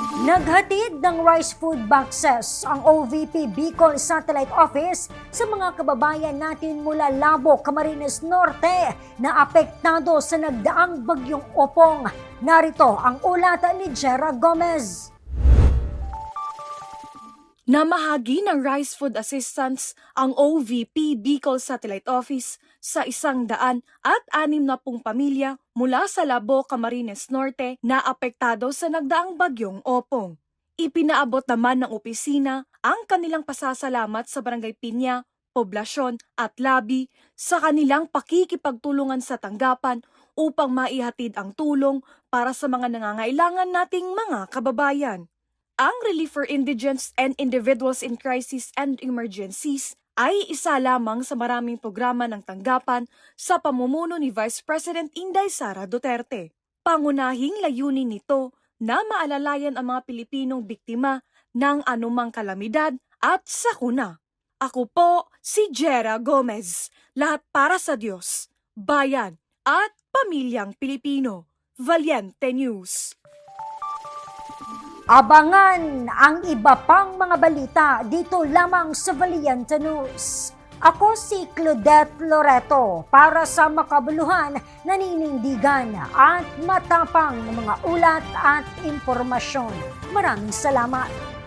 Naghatid ng rice food boxes ang OVP Bicol Satellite Office sa mga kababayan natin mula Labo, Camarines Norte na apektado sa nagdaang bagyong opong. Narito ang ulatan ni Jera Gomez. Namahagi ng Rice Food Assistance ang OVP Bicol Satellite Office sa isang daan at anim na pung pamilya mula sa Labo, Camarines Norte na apektado sa nagdaang bagyong Opong. Ipinaabot naman ng opisina ang kanilang pasasalamat sa Barangay Pinya, Poblasyon at Labi sa kanilang pakikipagtulungan sa tanggapan upang maihatid ang tulong para sa mga nangangailangan nating mga kababayan. Ang Relief for Indigents and Individuals in Crisis and Emergencies ay isa lamang sa maraming programa ng tanggapan sa pamumuno ni Vice President Inday Sara Duterte. Pangunahing layunin nito na maalalayan ang mga Pilipinong biktima ng anumang kalamidad at sakuna. Ako po si Jera Gomez, lahat para sa Diyos, bayan at pamilyang Pilipino. Valiente News. Abangan ang iba pang mga balita dito lamang sa Valiente News. Ako si Claudette Loreto para sa makabuluhan, naninindigan at matapang ng mga ulat at impormasyon. Maraming salamat.